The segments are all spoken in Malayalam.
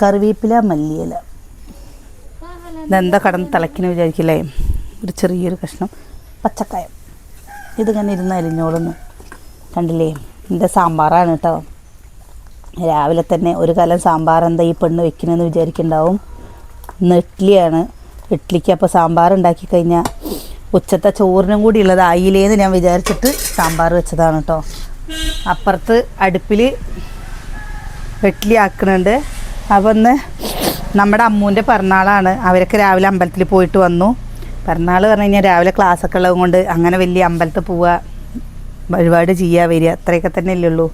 കറിവേപ്പില മല്ലിയില. ഇതെന്താ കടന്ന് തിളക്കിന് വിചാരിക്കില്ലേ? ഒരു ചെറിയൊരു കഷ്ണം പച്ചക്കായം. ഇതിങ്ങനെ ഇരുന്ന് അരിഞ്ഞോളുന്നു. കണ്ടില്ലേ? എന്റെ സാമ്പാറാണ് കേട്ടോ രാവിലെ തന്നെ ഒരു കാലം സാമ്പാർ എന്താ ഈ പെണ്ണ് വെക്കണമെന്ന് വിചാരിക്കുന്നുണ്ടാവും ഇന്ന് ഇഡ്ഡലിയാണ്. ഇഡ്ഡലിക്ക് അപ്പോൾ സാമ്പാർ ഉണ്ടാക്കി കഴിഞ്ഞാൽ ഉച്ചത്തെ ചോറിനും കൂടി ഉള്ളത് ആയില്ലേന്ന് ഞാൻ വിചാരിച്ചിട്ട് സാമ്പാർ വെച്ചതാണ് കേട്ടോ അപ്പുറത്ത് അടുപ്പിൽ വെട്ടിലി ആക്കുന്നുണ്ട്. അപ്പം ഒന്ന് നമ്മുടെ അമ്മൂന്റെ പിറന്നാളാണ്. അവരൊക്കെ രാവിലെ അമ്പലത്തിൽ പോയിട്ട് വന്നു. പിറന്നാൾ പറഞ്ഞു കഴിഞ്ഞാൽ രാവിലെ ക്ലാസ്സൊക്കെ ഉള്ളത് കൊണ്ട് അങ്ങനെ വലിയ അമ്പലത്തിൽ പോവുക വഴിപാട് ചെയ്യുക വരിക. അത്രയൊക്കെ തന്നെ അല്ലേ ഉള്ളൂ.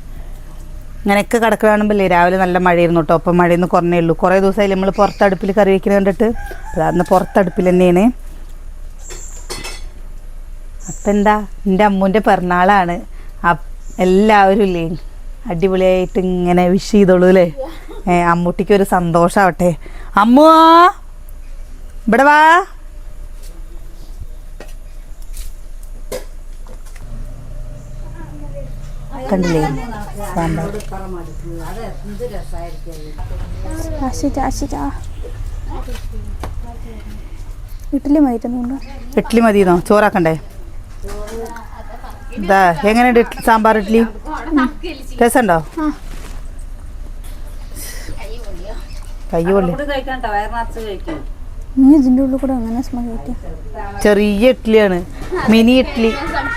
ഇങ്ങനെയൊക്കെ കിടക്കുക രാവിലെ നല്ല മഴയായിരുന്നു കേട്ടോ. അപ്പം മഴയൊന്നും കുറഞ്ഞേ ഉള്ളൂ. കുറേ ദിവസമായി നമ്മൾ പുറത്തടുപ്പിൽ കറി വയ്ക്കുന്നത് കണ്ടിട്ട്? അന്ന് പുറത്തടുപ്പിൽ തന്നെയാണ്. അപ്പം എന്താ എന്റെ അമ്മൂന്റെ പിറന്നാളാണ്. അപ്പ് എല്ലാവരും ഇല്ലേ? അടിപൊളിയായിട്ട് ഇങ്ങനെ വിഷ് ചെയ്തോളൂ അല്ലേ? ഏ അമ്മൂട്ടിക്ക് ഒരു സന്തോഷാവട്ടെ. അമ്മു ഇവിടെ വാ. കണ്ടില്ലേ? സാമ്പാർ. ഇഡ്ഡലി മതി ഇഡ്ഡലി മതിയെന്നോ ചോറാക്കണ്ടേ? ഇതാ എങ്ങനെയുണ്ട് സാമ്പാർ ഇഡ്ഡലി രസമുണ്ടോ? ഇതിന്റെ ഉള്ളിൽ കൂടെ അങ്ങനെ ചെറിയ ഇഡ്ഡലിയാണ് മിനി ഇഡ്ഡലി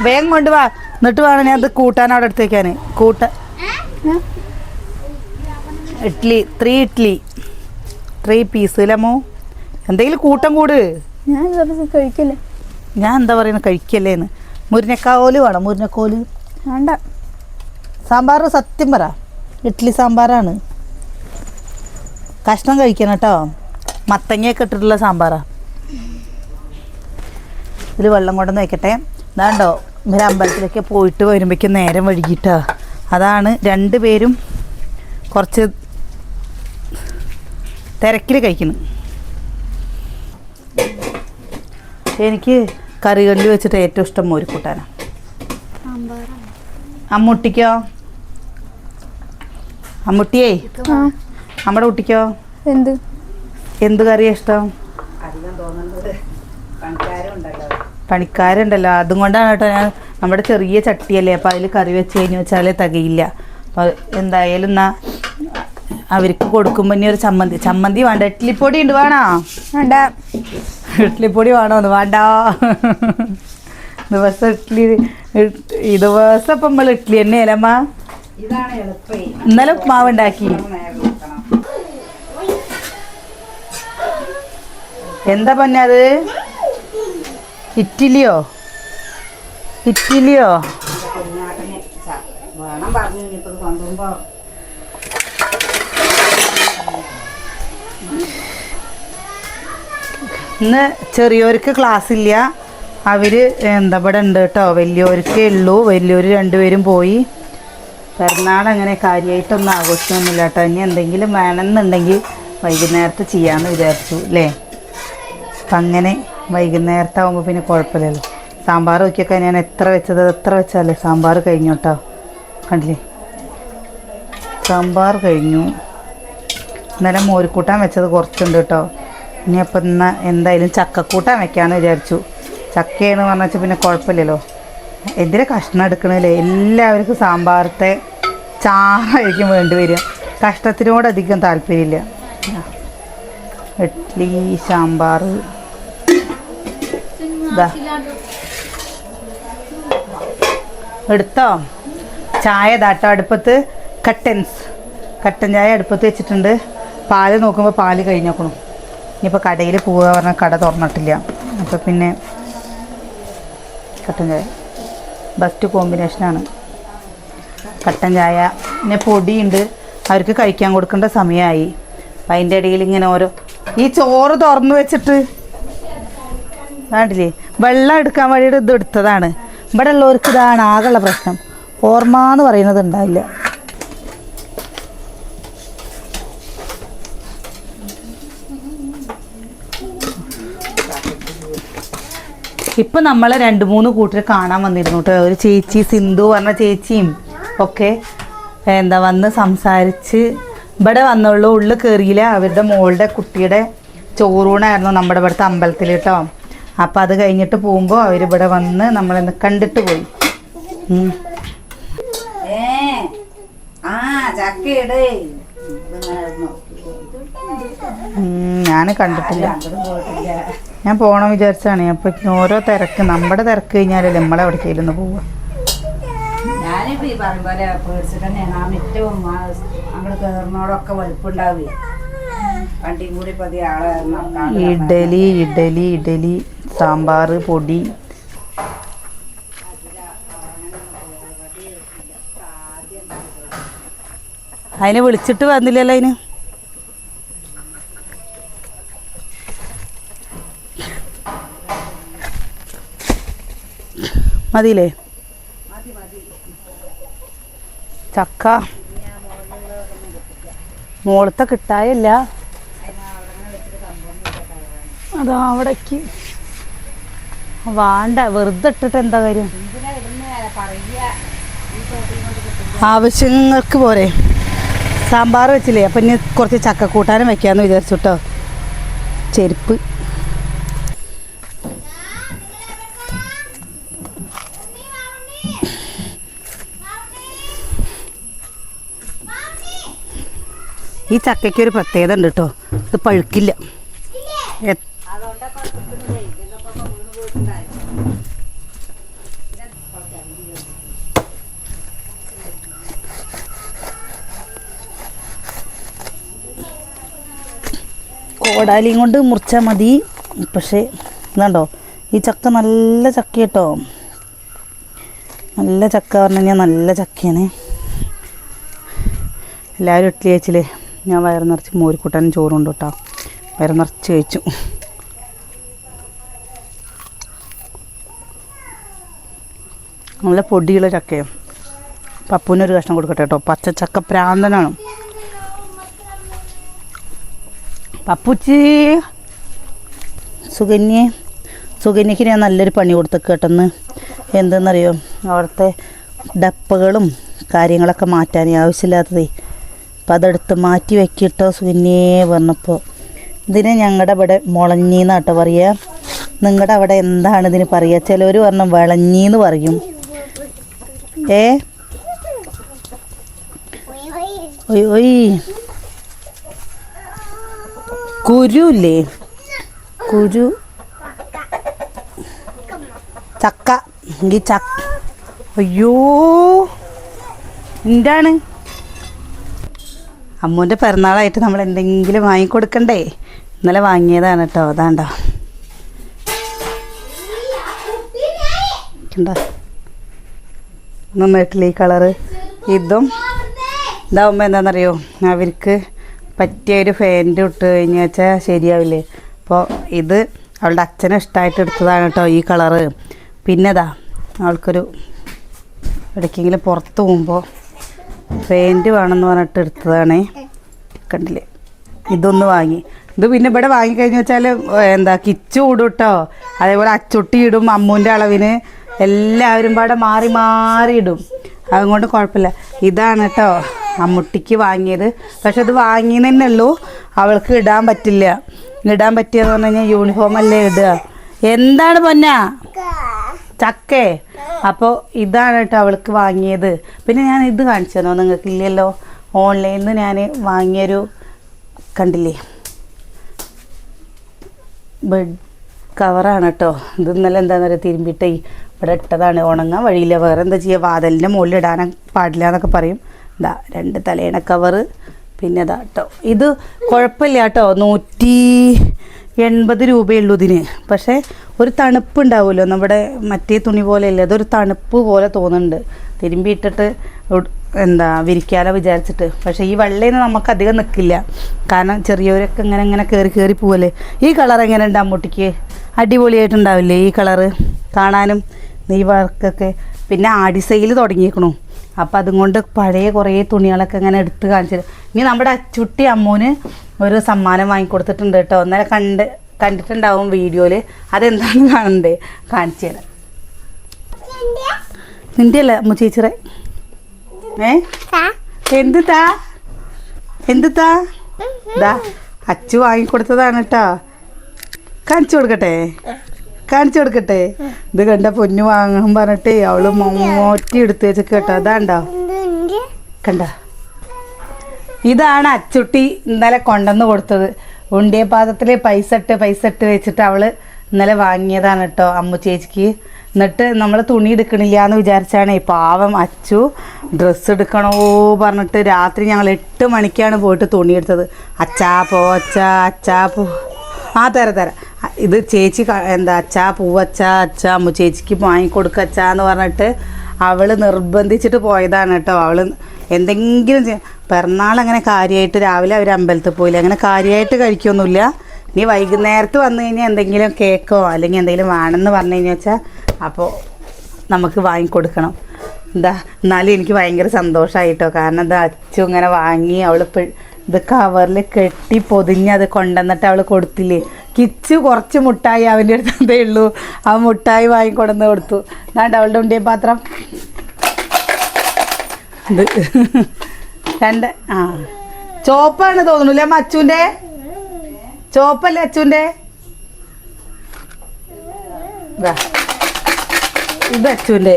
വേഗം കൊണ്ട് വാ എന്നിട്ട് വേണം ഞാൻ അത് കൂട്ടാൻ അവിടെ എടുത്ത് വെക്കാൻ. കൂട്ട idli three idli three piece ലമോ എന്തെങ്കിലും കൂട്ടം കൂട്. ഞാൻ കഴിക്കില്ല? ഞാൻ എന്താ പറയുന്നത് കഴിക്കല്ലേന്ന്. മുരിങ്ങക്കാവോൽ വേണം? മുരിങ്ങക്കോൽ? വേണ്ട. സാമ്പാർ സത്യം പറ. ഇഡ്ഡലി സാമ്പാറാണ്. കഷ്ണം കഴിക്കണം കേട്ടോ. മത്തങ്ങയൊക്കെ ഇട്ടിട്ടുള്ള സാമ്പാറാ. ഇതിൽ വെള്ളം കൊണ്ടുവന്ന് വെക്കട്ടെ. ഇതാണ്ടോ ഇവർ അമ്പലത്തിലൊക്കെ പോയിട്ട് വരുമ്പോഴേക്കും നേരം വഴുകിയിട്ടോ അതാണ് രണ്ട് പേരും കുറച്ച് തിരക്കിൽ കഴിക്കുന്നു. എനിക്ക് കറികളിൽ വെച്ചിട്ട് ഏറ്റവും ഇഷ്ടം മോരിക്കൂട്ടാനാണ് അമ്മുട്ടിക്കോ? അമ്മുട്ടിയേ? നമ്മുടെ കുട്ടിക്കോ? എന്ത്? എന്ത് കറിയാ ഇഷ്ടം? പണിക്കാരുണ്ടല്ലോ. അതും കൊണ്ടാണ് കേട്ടോ ഞാൻ നമ്മുടെ ചെറിയ ചട്ടിയല്ലേ അപ്പോൾ അതിൽ കറി വെച്ച് കഴിഞ്ഞ് വെച്ചാലേ തികയില്ല. അപ്പോൾ എന്തായാലും എന്നാ അവർക്ക് കൊടുക്കുമ്പോൾ ഇനി ഒരു ചമ്മന്തി. ചമ്മന്തി വേണ്ട. ഇഡ്ലിപ്പൊടി ഉണ്ട് വേണോ? വേണ്ട. ഇഡ്ഡലിപ്പൊടി വേണോ ഒന്ന് വേണ്ട. ദിവസം ഇഡ്ഡലി ഇഡ്- ഈ ദിവസം ഇപ്പം നമ്മൾ ഇഡ്ഡലി തന്നെ അല്ലമ്മ ഇന്നലെ ഉപ്മാവ് ഉണ്ടാക്കി. എന്താ പന്നത് ഇറ്റലിയോ ഇറ്റലിയോ വേണം പറഞ്ഞു ഇനിയിപ്പോ ഇത് കൊണ്ടുപോകുമ്പോ ഇന്ന് ചെറിയവർക്ക് ക്ലാസ് ഇല്ല. അവർ എന്താ ഇവിടെ ഉണ്ട് കേട്ടോ വലിയവർക്കേ ഉള്ളൂ. വലിയവർ രണ്ടുപേരും പോയി. പിറന്നാൾ അങ്ങനെ കാര്യമായിട്ടൊന്നും ആഘോഷിക്കൊന്നുമില്ല കേട്ടോ ഇനി എന്തെങ്കിലും വേണമെന്നുണ്ടെങ്കിൽ വൈകുന്നേരത്ത് ചെയ്യാമെന്ന് വിചാരിച്ചു അല്ലേ അപ്പം അങ്ങനെ വൈകുന്നേരത്തെ ആകുമ്പോൾ പിന്നെ കുഴപ്പമില്ലല്ലോ. സാമ്പാർ നോക്കിയൊക്കെ ഞാൻ എത്ര വെച്ചത് എത്ര വെച്ചാലേ സാമ്പാർ കഴിഞ്ഞു കേട്ടോ കണ്ടില്ലേ? സാമ്പാർ കഴിഞ്ഞു. ഇന്നലെ മോരിക്കൂട്ടാൻ വെച്ചത് കുറച്ചുണ്ട് കേട്ടോ ഇനി അപ്പം ഇന്ന് എന്തായാലും ചക്കക്കൂട്ടാൻ വെക്കാമെന്ന് വിചാരിച്ചു. ചക്കയെന്ന് പറഞ്ഞാൽ പിന്നെ കുഴപ്പമില്ലല്ലോ. എതിരെ കഷ്ണം എടുക്കണല്ലേ എല്ലാവർക്കും സാമ്പാറത്തെ ചാറായിരിക്കും വേണ്ടി വരിക. കഷ്ണത്തിനോട് അധികം താല്പര്യമില്ല. ഇഡ്ഡലി സാമ്പാർ. ഇതാ എടുത്തോ? ചായ ദാട്ടോ അടുപ്പത്ത്. കട്ടൻസ്. കട്ടൻ ചായ അടുപ്പത്ത് വെച്ചിട്ടുണ്ട്. പാൽ നോക്കുമ്പോൾ പാൽ കഴിഞ്ഞോക്കണം. ഇനിയിപ്പോൾ കടയിൽ പോവുക പറഞ്ഞാൽ കട തുറന്നിട്ടില്ല. അപ്പോൾ പിന്നെ കട്ടൻ ചായ. ബെസ്റ്റ് കോമ്പിനേഷനാണ് കട്ടൻ ചായ. പിന്നെ പൊടിയുണ്ട്. അവർക്ക് കഴിക്കാൻ കൊടുക്കേണ്ട സമയമായി അപ്പം അതിന്റെ ഇടയിൽ ഇങ്ങനെ ഓരോ ഈ ചോറ് തുറന്നു വെച്ചിട്ട് കണ്ടില്ലേ? വെള്ളം എടുക്കാൻ വേണ്ടിയിട്ട് ഇത് എടുത്തതാണ്. ഇവിടെ ഉള്ളവർക്ക് ഇതാണ് ആകെയുള്ള പ്രശ്നം. ഓർമ്മ എന്ന് പറയുന്നത് ഉണ്ടാവില്ല. ഇപ്പം നമ്മളെ രണ്ട് മൂന്ന് കൂട്ടർ കാണാൻ വന്നിരുന്നു കേട്ടോ ഒരു ചേച്ചി സിന്ധു പറഞ്ഞ ചേച്ചിയും ഒക്കെ എന്താ വന്ന് സംസാരിച്ച് ഇവിടെ വന്നുള്ളൂ. ഉള്ളിൽ കയറിയില്ല അവരുടെ മോളുടെ കുട്ടിയുടെ ചോറൂണായിരുന്നു നമ്മുടെ ഇവിടുത്തെ അമ്പലത്തിൽ കേട്ടോ അപ്പൊ അത് കഴിഞ്ഞിട്ട് പോകുമ്പോൾ അവരിവിടെ വന്ന് നമ്മളെ കണ്ടിട്ട് പോയി. ഞാൻ കണ്ടിട്ടില്ല. ഞാൻ പോകണം വിചാരിച്ചാണ്. അപ്പോൾ ഓരോ തിരക്ക്. നമ്മുടെ തിരക്ക് കഴിഞ്ഞാലല്ലേ നമ്മളെ എവിടേക്കെങ്കിലും ഒന്ന് പോവുക. ഞാനിപ്പോ ഈ പറഞ്ഞ പോലെ പേടിച്ചിട്ട് തന്നെയാണ്. ആ മിറ്റവും ആ അങ്ങോട്ട് കയറുന്നോടൊക്കെ വലുപ്പുണ്ടാവുകയെ വണ്ടിയും കൂടി പതി ആളെ ഇഡലി ഇഡലി ഇഡലി സാമ്പാർ പൊടി. അതിനെ വിളിച്ചിട്ട് വന്നില്ലല്ലോ അതിന്? മതിയില്ലേ? ചക്ക. മോളത്തെ കിട്ടായല്ല. അതാ അവിടേക്ക്. വേണ്ട വെറുതെ ഇട്ടിട്ട് എന്താ കാര്യം? ആവശ്യങ്ങൾക്ക് പോരെ. സാമ്പാർ വെച്ചില്ലേ? അപ്പം ഇനി കുറച്ച് ചക്ക കൂട്ടാനും വെക്കാമെന്ന് വിചാരിച്ചു കേട്ടോ ചെരുപ്പ്. ഈ ചക്കയ്ക്ക് ഒരു പ്രത്യേകത ഉണ്ട് കേട്ടോ ഇത് പഴുക്കില്ല. കോടാലിയും കൊണ്ട് മുറിച്ചാൽ മതി. പക്ഷേ ഇതാണ്ടോ ഈ ചക്ക നല്ല ചക്ക കേട്ടോ നല്ല ചക്ക പറഞ്ഞു കഴിഞ്ഞാൽ നല്ല ചക്കയാണ്. എല്ലാവരും ഇഡ്ഡലി കഴിച്ചില്ലേ? ഞാൻ വയറ് നിറച്ച് മോരിക്കൂട്ടാനും ചോറുണ്ട് കേട്ടോ. വയറ് നിറച്ച് കഴിച്ചു. നല്ല പൊടിയുള്ള ചക്കയും. പപ്പുവിനൊരു കഷ്ണം കൊടുക്കട്ടെ കേട്ടോ. പച്ച ചക്ക പ്രാന്തനാണ്. പപ്പുച്ചി. സുകന്യെ. സുകന്യക്ക് ഞാൻ നല്ലൊരു പണി കൊടുത്തു കേട്ടെന്ന്. എന്തെന്നറിയോ? അവിടുത്തെ ഡപ്പകളും കാര്യങ്ങളൊക്കെ മാറ്റാൻ ആവശ്യമില്ലാത്തതേ. അപ്പം അതെടുത്ത് മാറ്റി വെക്കിട്ടോ സുകന്യേ പറഞ്ഞപ്പോൾ ഇതിനെ ഞങ്ങളുടെ ഇവിടെ മുളഞ്ഞീന്നാട്ടോ പറയുക നിങ്ങളുടെ അവിടെ എന്താണ് ഇതിന് പറയുക ചിലവർ പറഞ്ഞ വിളഞ്ഞീന്ന് പറയും. ഏ? ഒയ് ഒയ്. കുരു ഇല്ലേ കുരു. ചക്ക. ഈ ചക്ക അയ്യോ. എന്താണ്? അമ്മൂന്റെ പിറന്നാളായിട്ട് നമ്മൾ എന്തെങ്കിലും വാങ്ങിക്കൊടുക്കണ്ടേ? ഇന്നലെ വാങ്ങിയതാണ് കേട്ടോ അതാണ്ടോ. കണ്ടോ? നന്നായിട്ടില്ല ഈ കളറ് ഇതും ഇതാവുമ്പോൾ എന്താണെന്നറിയോ? അവർക്ക് പറ്റിയ ഒരു ഫാന്റ് ഇട്ട് കഴിഞ്ഞ് വെച്ചാൽ ശരിയാവില്ലേ? അപ്പോൾ ഇത് അവളുടെ അച്ഛന് ഇഷ്ടമായിട്ട് എടുത്തതാണ് കേട്ടോ ഈ കളറ് പിന്നെതാ അവൾക്കൊരു ഇടയ്ക്കെങ്കിലും പുറത്ത് പോകുമ്പോൾ ഫാന്റ് വേണമെന്ന് പറഞ്ഞിട്ട് എടുത്തതാണ്. കണ്ടില്ലേ? ഇതൊന്ന് വാങ്ങി. ഇത് പിന്നെ ഇവിടെ വാങ്ങിക്കഴിഞ്ഞ് വെച്ചാൽ എന്താ കിച്ചു ഇടും കേട്ടോ അതേപോലെ അച്ചുട്ടി ഇടും അമ്മൂന്റെ അളവിന്. എല്ലാവരും പാടെ മാറി മാറി ഇടും. അതുകൊണ്ട് കുഴപ്പമില്ല. ഇതാണ് കേട്ടോ അമ്മുട്ടിക്ക് വാങ്ങിയത്. പക്ഷെ അത് വാങ്ങിയെന്ന് ഉള്ളൂ. അവൾക്ക് ഇടാൻ പറ്റില്ല. ഇടാൻ പറ്റിയെന്ന് പറഞ്ഞു കഴിഞ്ഞാൽ യൂണിഫോം അല്ലേ ഇടുക. എന്താണ് പൊന്ന? ചക്കേ. അപ്പോൾ ഇതാണ് കേട്ടോ അവൾക്ക് വാങ്ങിയത്. പിന്നെ ഞാൻ ഇത് കാണിച്ചു തന്നോ നിങ്ങൾക്ക് ഇല്ലല്ലോ ഓൺലൈനിൽ നിന്ന് ഞാൻ വാങ്ങിയൊരു കണ്ടില്ലേ? ബെഡ് കവറാണ് കേട്ടോ ഇത് ഇന്നലെ എന്താണെന്ന് പറയുക തിരുമ്പിട്ടേ. ഇവിടെ ഇട്ടതാണ്. ഉണങ്ങാൻ വഴിയില്ല. വേറെ എന്താ ചെയ്യുക വാതലിന്റെ മുകളിൽ ഇടാൻ പാടില്ല എന്നൊക്കെ പറയും. ഇതാ രണ്ട് തലേണ കവറ്. പിന്നെ ഇതാ കേട്ടോ ഇത് കുഴപ്പമില്ല കേട്ടോ നൂറ്റി എൺപത് രൂപയുള്ളൂ ഇതിന്. പക്ഷേ ഒരു തണുപ്പ് ഉണ്ടാവുമല്ലോ നമ്മുടെ മറ്റേ തുണി പോലെയല്ല. അതൊരു തണുപ്പ് പോലെ തോന്നുന്നുണ്ട്. തിരുമ്പിയിട്ടിട്ട് എന്താ വിരിക്കാലോ വിചാരിച്ചിട്ട്. പക്ഷേ ഈ വെള്ളയിൽ നമുക്ക് അധികം നിൽക്കില്ല കാരണം ചെറിയവരൊക്കെ ഇങ്ങനെ ഇങ്ങനെ കയറി കയറി പോവല്ലേ. ഈ കളർ എങ്ങനെ ഉണ്ട് അമ്മൂട്ടിക്ക്? അടിപൊളിയായിട്ടുണ്ടാവില്ലേ ഈ കളറ്? കാണാനും നീ വർക്കൊക്കെ. പിന്നെ ആടി സെയിൽ തുടങ്ങിയേക്കണു. അപ്പം അതും കൊണ്ട് പഴയ കുറേ തുണികളൊക്കെ ഇങ്ങനെ എടുത്ത് കാണിച്ചത് ഇനി നമ്മുടെ അച്ചുട്ടി അമ്മൂന് ഒരു സമ്മാനം വാങ്ങിക്കൊടുത്തിട്ടുണ്ട് കേട്ടോ. ഒന്നര കണ്ട് കണ്ടിട്ടുണ്ടാവും വീഡിയോയിൽ അതെന്താണെന്ന് കാണണ്ടേ? കാണിച്ചു തരാം. നിന്റെ അല്ല മുച്ചീച്ചറെ? ചേച്ചിറെ ഏ എന്ത് താ? എന്ത് താ? ദാ അച്ചു വാങ്ങിക്കൊടുത്തതാണ് കേട്ടോ. കാണിച്ചു കൊടുക്കട്ടെ? കാണിച്ചു കൊടുക്കട്ടെ? ഇത് കണ്ട പൊന്നു വാങ്ങാൻ പറഞ്ഞിട്ടേ അവൾ മോറ്റി എടുത്ത് വെച്ചൊക്കെ കേട്ടോ. അതാണ്ടോ? കണ്ട? ഇതാണ് അച്ചുട്ടി ഇന്നലെ കൊണ്ടുവന്ന് കൊടുത്തത്. ഉണ്ടിയ പാത്രത്തിൽ പൈസ ഇട്ട് പൈസ ഇട്ട് വെച്ചിട്ട് അവൾ ഇന്നലെ വാങ്ങിയതാണ് കേട്ടോ അമ്മു ചേച്ചിക്ക്. എന്നിട്ട് നമ്മൾ തുണി എടുക്കണില്ല എന്ന് വിചാരിച്ചാണ്. പാവം അച്ചു ഡ്രസ്സ് എടുക്കണോ പറഞ്ഞിട്ട് രാത്രി ഞങ്ങൾ എട്ട് മണിക്കാണ് പോയിട്ട് തുണി എടുത്തത്. അച്ചാ പോ അച്ചാ അച്ചാ പോ. ആ തര തര. ഇത് ചേച്ചി എന്താ അച്ചാ പൂവച്ചാ അച്ചാ അമ്മു ചേച്ചിക്ക് വാങ്ങിക്കൊടുക്ക അച്ചാന്ന് പറഞ്ഞിട്ട് അവൾ നിർബന്ധിച്ചിട്ട് പോയതാണ് കേട്ടോ. അവൾ എന്തെങ്കിലും പിറന്നാൾ അങ്ങനെ കാര്യമായിട്ട് രാവിലെ അവർ അമ്പലത്തിൽ പോയില്ല. അങ്ങനെ കാര്യമായിട്ട് കഴിക്കൊന്നുമില്ല. ഇനി വൈകുന്നേരത്ത് വന്നു കഴിഞ്ഞാൽ എന്തെങ്കിലും കേക്കോ അല്ലെങ്കിൽ എന്തെങ്കിലും വേണമെന്ന് പറഞ്ഞു കഴിഞ്ഞാൽ വെച്ചാൽ അപ്പോൾ നമുക്ക് വാങ്ങിക്കൊടുക്കണം. എന്താ? എന്നാലും എനിക്ക് ഭയങ്കര സന്തോഷമായിട്ടോ കാരണം എന്താ? അച്ചു ഇങ്ങനെ വാങ്ങി അവൾ ഇത് കവറിൽ കെട്ടി പൊതിഞ്ഞ് അത് കൊണ്ടുവന്നിട്ട് അവൾ കൊടുത്തില്ലേ? കിച്ചു കുറച്ച് മുട്ടായി അവന്റെ അടുത്ത് എന്തേ ഉള്ളൂ. ആ മുട്ടായി വാങ്ങിക്കൊണ്ടുവന്ന് കൊടുത്തു. എന്നാണ്ട് അവളുടെ ഉണ്ടിയ പാത്രം. ഇത്. രണ്ട് ആ. ചോപ്പാണ് തോന്നുന്നില്ലേ അച്ചുവിന്റെ ചോപ്പല്ലേ അച്ചുവിന്റെ. ഇത് അച്ചുവിന്റെ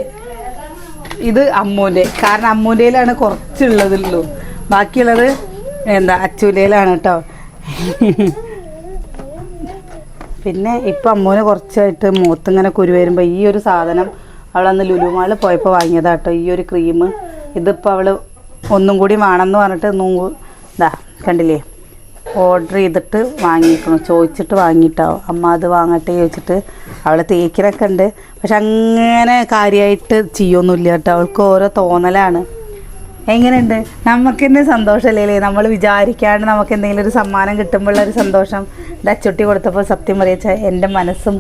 ഇത് അമ്മൂന്റെ. കാരണം അമ്മൂന്റെയിലാണ് കുറച്ചുള്ളതുള്ളൂ. ബാക്കിയുള്ളത് എന്താ അച്ചുവിന്റെയിലാണ് കേട്ടോ. പിന്നെ ഇപ്പം അമ്മൂന് കുറച്ചായിട്ട് മൂത്തിങ്ങനെ കുരു വരുമ്പോൾ ഈ ഒരു സാധനം അവളന്ന് ലുലുമാളിൽ പോയപ്പോൾ വാങ്ങിയതാട്ടോ ഈ ഒരു ക്രീം. ഇതിപ്പോൾ അവൾ ഒന്നും കൂടി വേണമെന്ന് പറഞ്ഞിട്ട് നൂ ഇതാ കണ്ടില്ലേ? ഓർഡർ ചെയ്തിട്ട് വാങ്ങിക്കണം ചോദിച്ചിട്ട് വാങ്ങിയിട്ടാവും അമ്മ അത് വാങ്ങട്ടെ ചോദിച്ചിട്ട് അവളെ തേക്കിനൊക്കെ ഉണ്ട്. പക്ഷെ അങ്ങനെ കാര്യമായിട്ട് ചെയ്യൊന്നുമില്ല കേട്ടോ. അവൾക്ക് ഓരോ തോന്നലാണ്. എങ്ങനെയുണ്ട്? നമുക്ക് തന്നെ സന്തോഷമല്ലേ നമ്മൾ വിചാരിക്കാണ്ട് നമുക്ക് എന്തെങ്കിലും ഒരു സമ്മാനം കിട്ടുമ്പോഴുള്ള ഒരു സന്തോഷം. ഡച്ചുട്ടി കൊടുത്തപ്പോൾ സത്യം പറയച്ച എന്റെ മനസ്സും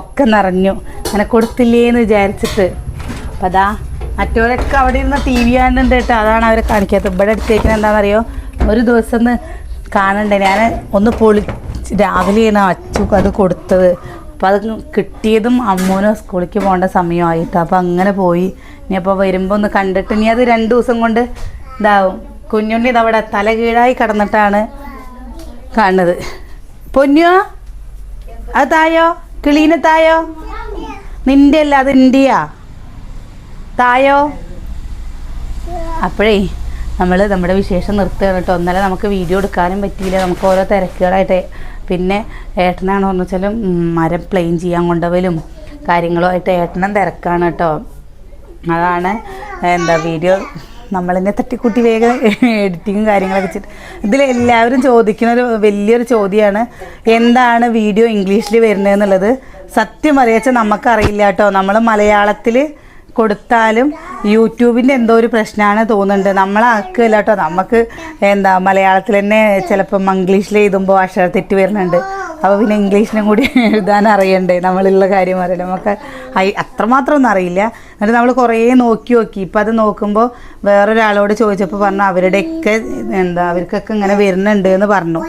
ഒക്കെ നിറഞ്ഞു. അങ്ങനെ കൊടുത്തില്ലേന്ന് വിചാരിച്ചിട്ട്. അപ്പം അതാ മറ്റവരൊക്കെ അവിടെ ഇരുന്ന് ടി വി കാണുന്നുണ്ട് കേട്ടോ. അതാണ് അവരെ കാണിക്കാത്തത്. ഇവിടെ എടുത്തേക്കുന്നത് എന്താണെന്നറിയോ? ഒരു ദിവസം ഒന്ന് കാണണ്ടേ? ഞാൻ ഒന്ന് പൊളി രാവിലെയാണ് അച്ചു അത് കൊടുത്തത്. അപ്പോൾ അത് കിട്ടിയതും അമ്മൂനും സ്കൂളിലേക്ക് പോകേണ്ട സമയമായിട്ട്. അപ്പോൾ അങ്ങനെ പോയി. ഇനി അപ്പോൾ വരുമ്പോൾ ഒന്ന് കണ്ടിട്ട് ഇനി അത് രണ്ട് ദിവസം കൊണ്ട് ഇതാവും. കുഞ്ഞുണ്ണി ഇതവിടെ തല കീഴായി കിടന്നിട്ടാണ് കാണുന്നത്. പൊന്നു? അത് തായോ? കിളീനെ തായോ? നിന്റെ അല്ല അത് ഇന്ത്യയാ. തായോ? അപ്പോഴേ നമ്മൾ നമ്മുടെ വിശേഷം നിർത്തുകയാണ് കേട്ടോ. ഇന്നലെ നമുക്ക് വീഡിയോ എടുക്കാനും പറ്റിയില്ല. നമുക്ക് ഓരോ തിരക്കുകളായിട്ട്. പിന്നെ ഏട്ടനാണെന്ന് വെച്ചാലും മരം പ്ലെയിൻ ചെയ്യാൻ കൊണ്ടുപോലും കാര്യങ്ങളുമായിട്ട് ഏട്ടനും തിരക്കാണ് കേട്ടോ. അതാണ് എന്താ വീഡിയോ നമ്മളിങ്ങനെ തട്ടിക്കൂട്ടി വേഗം എഡിറ്റിങ്ങും കാര്യങ്ങളൊക്കെ വെച്ചിട്ട് ഇതിൽ എല്ലാവരും ചോദിക്കുന്ന ഒരു വലിയൊരു ചോദ്യമാണ് എന്താണ് വീഡിയോ ഇംഗ്ലീഷിൽ വരുന്നത് എന്നുള്ളത് സത്യം അറിയിച്ചാൽ നമുക്കറിയില്ല കേട്ടോ. നമ്മൾ മലയാളത്തിൽ കൊടുത്താലും യൂട്യൂബിന്റെ എന്തോ ഒരു പ്രശ്നമാണ് തോന്നുന്നുണ്ട്. നമ്മളാക്കില്ല കേട്ടോ. നമുക്ക് എന്താ മലയാളത്തിൽ തന്നെ ചിലപ്പം ഇംഗ്ലീഷിൽ എഴുതുമ്പോൾ അക്ഷര തെറ്റ് വരുന്നുണ്ട്. അപ്പോൾ പിന്നെ ഇംഗ്ലീഷിനും കൂടി എഴുതാൻ അറിയണ്ടേ നമ്മളുള്ള കാര്യം അറിയില്ല നമുക്ക് അത്രമാത്രം ഒന്നും അറിയില്ല. എന്നിട്ട് നമ്മൾ കുറേ നോക്കി നോക്കി. ഇപ്പം അത് നോക്കുമ്പോൾ വേറൊരാളോട് ചോദിച്ചപ്പോൾ പറഞ്ഞു അവരുടെയൊക്കെ എന്താ അവർക്കൊക്കെ ഇങ്ങനെ വരുന്നുണ്ട് എന്ന് പറഞ്ഞു.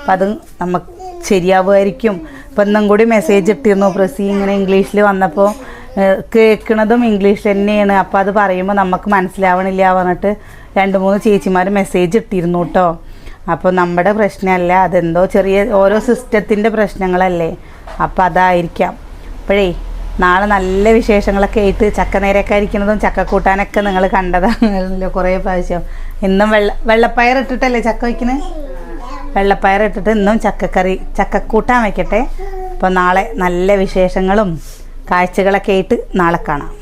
അപ്പം അത് നമുക്ക് ശരിയാവുമായിരിക്കും. ഇപ്പം ഇന്നും കൂടി മെസ്സേജ് ഇട്ടിരുന്നു. പ്രസി ഇങ്ങനെ ഇംഗ്ലീഷിൽ വന്നപ്പോൾ കേൾക്കണതും ഇംഗ്ലീഷ് തന്നെയാണ്. അപ്പോൾ അത് പറയുമ്പോൾ നമുക്ക് മനസ്സിലാവണില്ല പറഞ്ഞിട്ട് രണ്ട് മൂന്ന് ചേച്ചിമാർ മെസ്സേജ് ഇട്ടിരുന്നു കേട്ടോ അപ്പോൾ നമ്മുടെ പ്രശ്നമല്ല അതെന്തോ ചെറിയ ഓരോ സിസ്റ്റത്തിന്റെ പ്രശ്നങ്ങളല്ലേ. അപ്പോൾ അതായിരിക്കാം. അപ്പോഴേ നാളെ നല്ല വിശേഷങ്ങളൊക്കെ ആയിട്ട് ചക്ക നേരൊക്കെ ഇരിക്കുന്നതും ചക്ക കൂട്ടാനൊക്കെ നിങ്ങൾ കണ്ടതാണല്ലോ കുറേ പ്രാവശ്യം. ഇന്നും വെള്ള വെള്ളപ്പയർ ഇട്ടിട്ടല്ലേ ചക്ക വയ്ക്കുന്നത് വെള്ളപ്പയർ ഇട്ടിട്ട് ഇന്നും ചക്കക്കറി ചക്കക്കൂട്ടാൻ വയ്ക്കട്ടെ. അപ്പോൾ നാളെ നല്ല വിശേഷങ്ങളും കാഴ്ചകളൊക്കെ ആയിട്ട് നാളെ കാണാം.